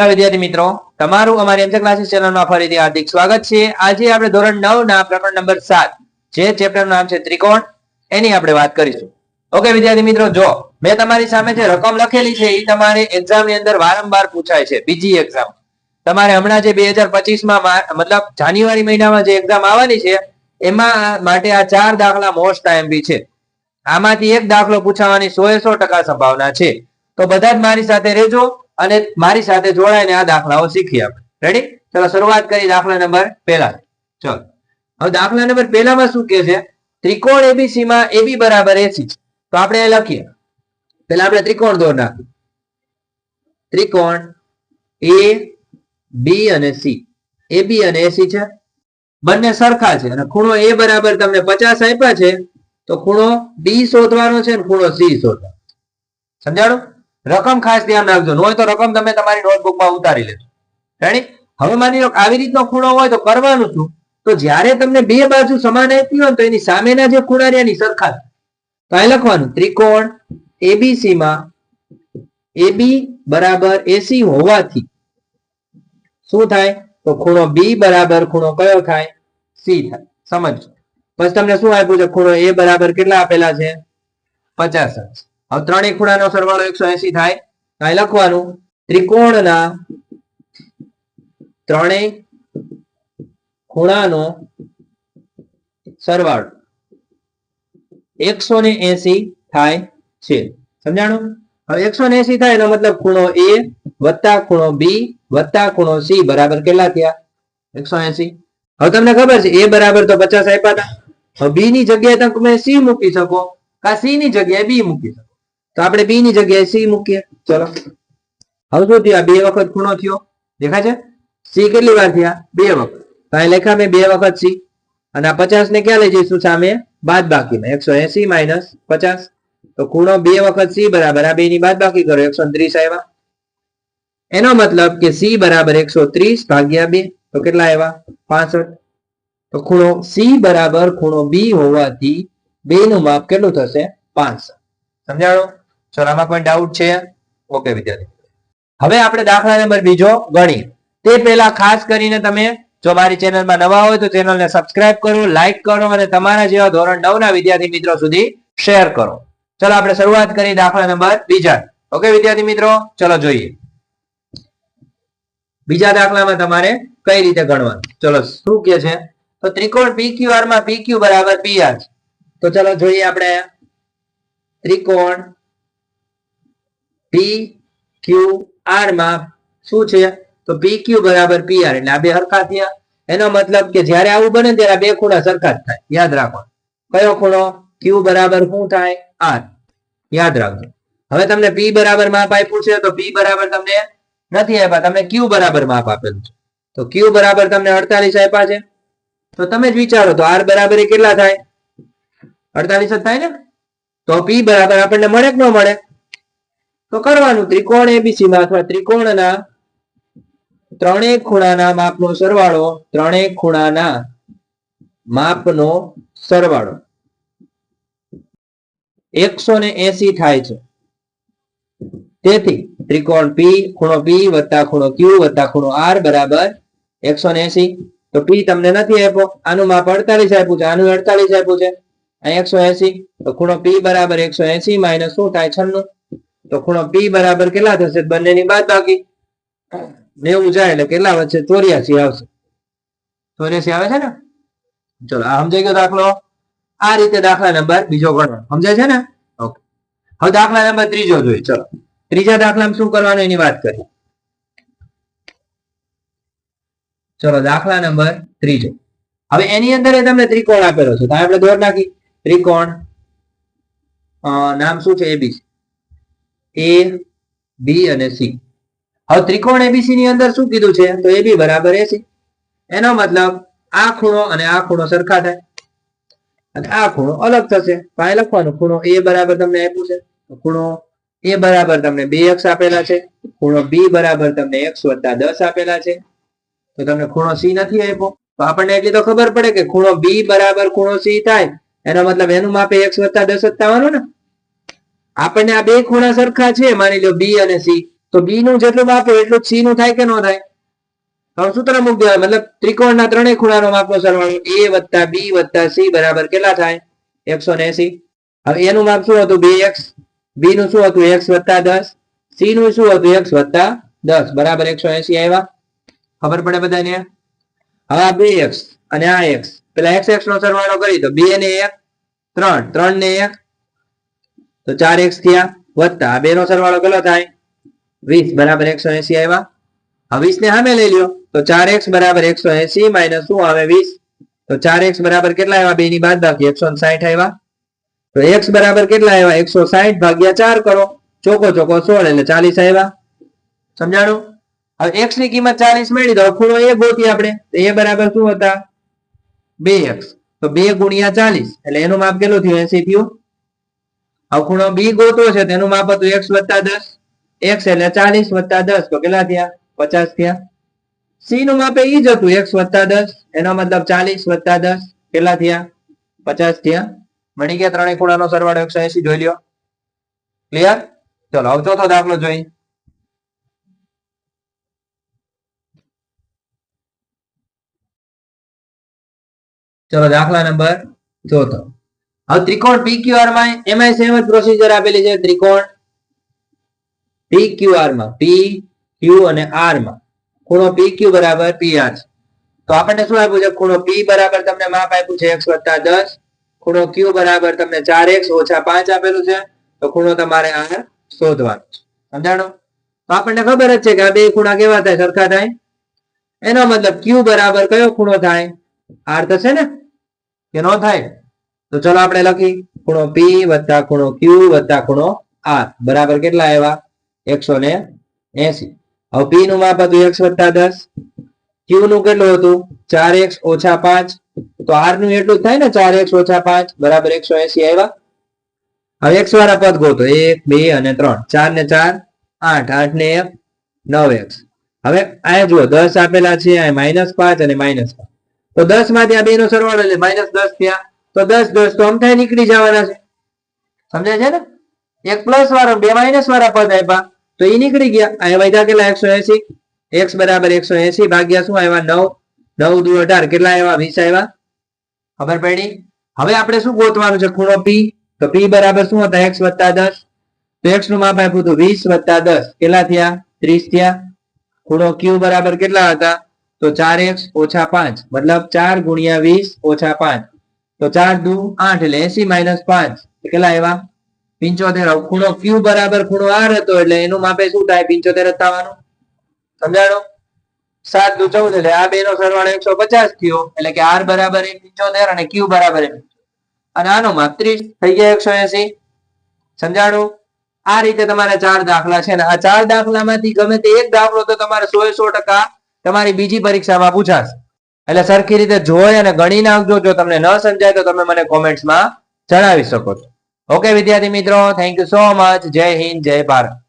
નમસ્કાર વિદ્યાર્થી મિત્રો, તમારું અમારી એમજે ક્લાસીસ ચેનલમાં ફરીથી હાર્દિક સ્વાગત છે. આજે આપણે ધોરણ નવ ના પ્રકરણ નંબર સાત, જે ચેપ્ટરનું નામ છે ત્રિકોણ, એની આપણે વાત કરીશું. ઓકે વિદ્યાર્થી મિત્રો, જો મેં તમારી સામે જે રકમ લખેલી છે એ તમારે એક્ઝામ અંદર વારંવાર પૂછાય છે, બીજી એક્ઝામ તમારે હમણાં જે બે હજાર પચીસમાં મતલબ જાન્યુઆરી મહિનામાં જે એક્ઝામ આવવાની છે, એમાં માટે આ ચાર દાખલા મોસ્ટ આઈએમપી છે. આમાંથી એક દાખલો પૂછાવાની સો એ સો ટકા સંભાવના છે. તો બધા જ મારી સાથે રહેજો. અને મારી સાથે જોડાઈને આ દાખલાઓ શીખીએ આપણે. રેડી ચલો, શરૂઆત કરી દાખલા નંબર પહેલા ચલો. હવે દાખલા નંબર પહેલામાં શું કે છે? ત્રિકોણ એબીસી માં એબી બરાબર એસી તો આપણે લખીએ. પેલા આપણે ત્રિકોણ દોર નાખીએ. ત્રિકોણ એ બી અને સી એ બી અને એસી છે. બંને સરખા છે. અને ખૂણો એ બરાબર તમને પચાસ આપ્યા છે, તો ખૂણો બી શોધવાનો છે અને ખૂણો સી શોધવાનો સમજાણું? રકમ ખાસ ધ્યાન રાખજો. ન હોય તો રકમ તમે તમારી નોટબુકમાં ઉતારી લેજો. રેડી હવે માની લો આવી રીતનો ખૂણો હોય તો કરવાનું શું? તો જ્યારે તમને બે બાજુ સમાન આપી હોય તો એની સામેના જે ખૂણા રહ્યા સરખા તો અહીં લખવાનું, ત્રિકોણ એબીસી માં એબી બરાબર એસી હોવાથી શું થાય? તો ખૂણો બી બરાબર ખૂણો કયો થાય? સી થાય. સમજ પછી તમને શું આપ્યું છે? ખૂણો એ બરાબર કેટલા આપેલા છે? પચાસ અંશ હવે ત્રણેય ખૂણાનો સરવાળો એકસો એસી થાય. તો અહીં લખવાનું? ત્રિકોણના ત્રણેય ખૂણાનો સરવાળો એકસો ને એસી થાય છે. સમજાણું? હવે એકસો ને એસી થાય એનો મતલબ ખૂણો એ વત્તા ખૂણો બી વત્તા ખૂણો સી બરાબર કેટલા થયા? એકસો એસી. હવે તમને ખબર છે, એ બરાબર તો પચાસ આપ્યા હતા હવે બી ની જગ્યાએ તમે સી મૂકી શકો. કા સી ની જગ્યાએ બી મૂકી શકો. તો આપણે બી ની જગ્યાએ સી મૂકીએ. ચલો. હવે શું થયું? બે વખત ખૂણો થયો. દેખાય છે? સી કેટલી વાર થયા? બે વખત. તો અહીં લેખા મેં બે વખત સી અને આ પચાસ ને ક્યાં લઈ જઈશું? સામે બાદ બાકીમાં એકસો એસી માઇનસ પચાસ. તો ખૂણો બે વખત સી બરાબર. આ બે ની બાદ બાકી કરો. એકસો ત્રીસ આવ્યા. એનો મતલબ કે સી બરાબર એકસો ત્રીસ ભાગ્યા બે. તો કેટલા આવ્યા? પાસઠ. તો ખૂણો સી બરાબર ખૂણો બી હોવાથી બે નું માપ કેટલું થશે? પાંચસો સમજાણો? ચલો આમાં કોઈ ડાઉટ છે? ઓકે વિદ્યાર્થી. હવે આપણે દાખલા નંબર બીજો ગણીએ. તે પહેલા ખાસ કરીને તમે જો મારી ચેનલમાં નવા હોય તો ચેનલને સબસ્ક્રાઇબ કરો લાઈક કરો અને તમારા જેવા ધોરણ નવ ના વિદ્યાર્થી મિત્રો સુધી શેર કરો. ચલો, આપણે શરૂઆત કરી દાખલા નંબર બીજા. ઓકે વિદ્યાર્થી મિત્રો? ચલો, જોઈએ. બીજા દાખલામાં તમારે કઈ રીતે ગણવાનું? ચલો, શું કે છે? તો ત્રિકોણ PQR માં PQ બરાબર PR છે. તો ચલો, જોઈએ આપણે. ત્રિકોણ PQR માં શું છે? તો પી ક્યુ બરાબર PR એટલે આ બે હરખા થયા. એનો મતલબ કે જ્યારે આવું બને ત્યારે બે ખૂણા સરખા જ થાય. યાદ રાખો. કયો ખૂણો? ક્યુ બરાબર શું થાય? આર યાદ રાખજો. હવે તમને પી બરાબર માપ આપ્યું છે, તો પી બરાબર તમને નથી આપ્યા. તમને ક્યુ બરાબર માપ આપેલું છે. તો ક્યુ બરાબર તમને અડતાલીસ આપ્યા છે. તો તમે જ વિચારો, તો આર બરાબર કેટલા થાય? અડતાલીસ જ થાય ને? તો પી બરાબર આપણને મળે કે ન મળે? તો કરવાનું, ત્રિકોણ એબીસી માં અથવા ત્રિકોણના ત્રણેય ખૂણાના માપનો સરવાળો, ત્રણેય ખૂણાના માપનો સરવાળો. એકસો ને એસી થાય છે. તેથી ત્રિકોણ પી ખૂણો પી વત્તા ખૂણો ક્યુ વત્તા ખૂણો આર બરાબર એકસો ને એસી. તો પી તમને નથી આપ્યો. આનું માપ અડતાલીસ આપ્યું છે. આનું અડતાલીસ આપ્યું છે. અહીં એકસો એસી. તો ખૂણો પી બરાબર એકસો એસી માઇનસ શું થાય? છન્નું. તો ખૂણો પી બરાબર કેટલા થશે? બંનેની બાદ બાકી નેવું જાય એટલે કેટલા વચ્ચે ચોર્યાસી આવશે. ચોર્યાસી આવે છે ને? ચલો, આ સમજાઈ ગયો દાખલો? આ રીતે દાખલા નંબર બીજો ગણવાનો સમજાય છે ને? ઓકે. હવે દાખલા નંબર ત્રીજો જોઈએ. ચલો. ત્રીજા દાખલામાં શું કરવાનું? એની વાત કરીએ. ચલો, દાખલા નંબર ત્રીજો. હવે એની અંદર એ તમને ત્રિકોણ આપેલો છે. તો આપણે દોર નાખી. ત્રિકોણ. નામ શું છે? એબીસી એ બી અને સી હવે ત્રિકોણ એબીસી ની અંદર શું કીધું છે? તો એબી બરાબર એસી એનો મતલબ આ ખૂણો અને આ ખૂણો સરખા થાય. અને આ ખૂણો અલગ થશે. અહીં લખવાનું ખૂણો એ બરાબર તમને આપ્યું છે. ખૂણો એ બરાબર તમને બે એક્સ આપેલા છે. ખૂણો બી બરાબર તમને એક્સ વત્તા દસ આપેલા છે. તો તમને ખૂણો સી નથી આપ્યો. તો આપણને એટલી તો ખબર પડે કે ખૂણો બી બરાબર ખૂણો સી થાય. એનો મતલબ એનું માપે એક્સ વત્તા દસ જ થવાનું ને? આપણને આ બે ખૂણા સરખા છે, માની લો બી અને સી તો બી નું જેટલું માપો એટલું સી નું થાય કે ન થાય? હવે સૂત્ર મૂકી દેવાય મતલબ ત્રિકોણના ત્રણેય ખૂણાનો માપનો સરવાળો એ વત્તા બી વત્તા સી બરાબર કેટલા થાય? એકસો ને એસી. હવે એનું માપ શું હતું? બે એક્સ. બી નું શું હતું? એક્સ વત્તા દસ. સી નું શું હતું? એક્સ વત્તા દસ. બરાબર એકસો એસી આવ્યા. ખબર પડે બધાને? હવે આ બે એક્સ અને આ એક્સ. પેલા એક્સ એક્સ નો સરવાળો કરી તો બે ને એક, ત્રણ. ત્રણ ને એક તો ચાર એક્સ થયા વત્તા બે નો સરવાળો કેટલો થાય? વીસ, બરાબર એકસો એસી આવ્યા. હવે વીસ ને સામે લઈ લ્યો. તો ચાર એક્સ બરાબર એકસો એસી માઇનસ શું આવે? વીસ. તો ચાર એક્સ બરાબર કેટલા આવ્યા? બે ની બાદ બાકી એકસો સાઠ આવ્યા. તો એક્સ બરાબર કેટલા આવ્યા? એકસો સાઠ ભાગ્યા ચાર કરો. ચોકો ચોકો સોળ એટલે ચાલીસ આવ્યા. સમજાણું? હવે એક્સની કિંમત ચાલીસ મળી દો. ખૂણો એ ગોતી આપણે. તો એ બરાબર શું હતા? બે એક્સ તો બે ગુણ્યા ચાલીસ. એટલે એનું માપ કેટલું થયું? એસી થયું. હવે ખૂણો બી ગોતવો છે, તેનું માપ હતું એક્સ વત્તા દસ. એક્સ એટલે ચાલીસ વત્તા દસ. તો કેટલા થયા? પચાસ થયા. સી નું માપે ઈ જ હતું એક્સ વત્તા દસ. એનો મતલબ ચાલીસ વત્તા દસ. કેટલા થયા? પચાસ થયા. મળી ગયા ત્રણેય ખૂણાનો સરવાળો એકસો એસી જોઈ લ્યો. ક્લિયર ચલો, હવે ચોથો દાખલો જોઈ ચલો, દાખલા નંબર ચોથો. હવે ત્રિકોણ PQR માં એમાં સેમ જ પ્રોસીજર આપેલી છે. ત્રિકોણ PQR માં, P Q અને R માં. ખૂણો PQ બરાબર PR તો આપણને શું આપ્યું છે? ખૂણો P બરાબર તમને માપ આપ્યું છે x વત્તા દસ. ખૂણો Q બરાબર તમને ચાર એક્સ ઓછા પાંચ આપેલું છે. તો ખૂણો તમારે R શોધવાનો છે. સમજાણો? તો આપણને ખબર જ છે કે આ બે ખૂણા કેવા થાય? સરખા થાય. એનો મતલબ Q બરાબર કયો ખૂણો થાય? R થશે ને? કે નો થાય? તો ચલો આપણે લખી, ખૂણો પી વત્તા ખૂણો ક્યુ વત્તા ખૂણો આર બરાબર કેટલા આવ્યા? એકસો ને એસી. હવે પી નું માપ હતું એક્સ વત્તા દસ. ક્યુ નું કેટલું હતું? ચાર એક્સ ઓછા પાંચ. તો આરનું એટલું થાય ને, ચાર એક્સ ઓછા પાંચ. બરાબર એકસો એસી આવ્યા. હવે એક્સ વાળા પદ ગોતો. એક, બે અને ત્રણ. ચાર ને ચાર, આઠ. આઠ ને એક, નવ એક્સ હવે આ જુઓ, દસ આપેલા છે આ માઇનસ પાંચ અને માઇનસ પાંચ. તો દસમાંથી આ બે નો સરવાળો એટલે માઇનસ દસ થયા. તો દસ દસ તો અમથાય નીકળી જવાના છે. સમજાય છે ને? એક પ્લસ વાળો, બે માઇનસ વાળા પદ આપ્યા તો એ નીકળી ગયા. અહીંયા વધ્યા કેટલા? એકસો એસી એક્સ બરાબર એકસો એસી ભાગ્યા શું આવ્યા નવ. નવ દુ અઢાર. કેટલા આવ્યા વીસ આવ્યા ખબર પડી? હવે આપણે શું ગોતવાનું છે? ખૂણો પી તો પી બરાબર શું હતા? એક્સ વત્તા દસ. તો એક્સનું માપ આપ્યું હતું વીસ વત્તા દસ. કેટલા થયા? ત્રીસ થયા. ખૂણો ક્યુ બરાબર કેટલા હતા? તો ચાર એક્સ ઓછા પાંચ. મતલબ ચાર ગુણ્યા વીસ ઓછા પાંચ. તો ચાર દુ આઠ એટલે એસી માઇનસ પાંચ. કેટલા આવ્યા પિંચોતેર. ખૂણો ક્યુ બરાબર ખૂણો આર હતો એટલે એનું માપે શું થાય? પિંચોતેર જ થવાનું. સમજાણો? સાત દુ ચૌદ એટલે આ બે નો સરવાળો એકસો પચાસ થયો. એટલે કે આર બરાબર એક પિંચોતેર અને ક્યુ બરાબર એક અને આનો માપ ત્રીસ થઈ ગયા એકસો એસી. સમજાણું? આ રીતે તમારે ચાર દાખલા છે ને આ ચાર દાખલામાંથી ગમે તે એક દાખલો તો તમારે સો સો ટકા તમારી બીજી પરીક્ષામાં પૂછાશે. એટલે સરખી રીતે જોઈ અને ગણી નાખજો. જો તમને ન સમજાય તો તમે મને કોમેન્ટ્સમાં જણાવી શકો છો. ઓકે વિદ્યાર્થી મિત્રો થેન્ક યુ સો મચ જય હિન્દ, જય ભારત.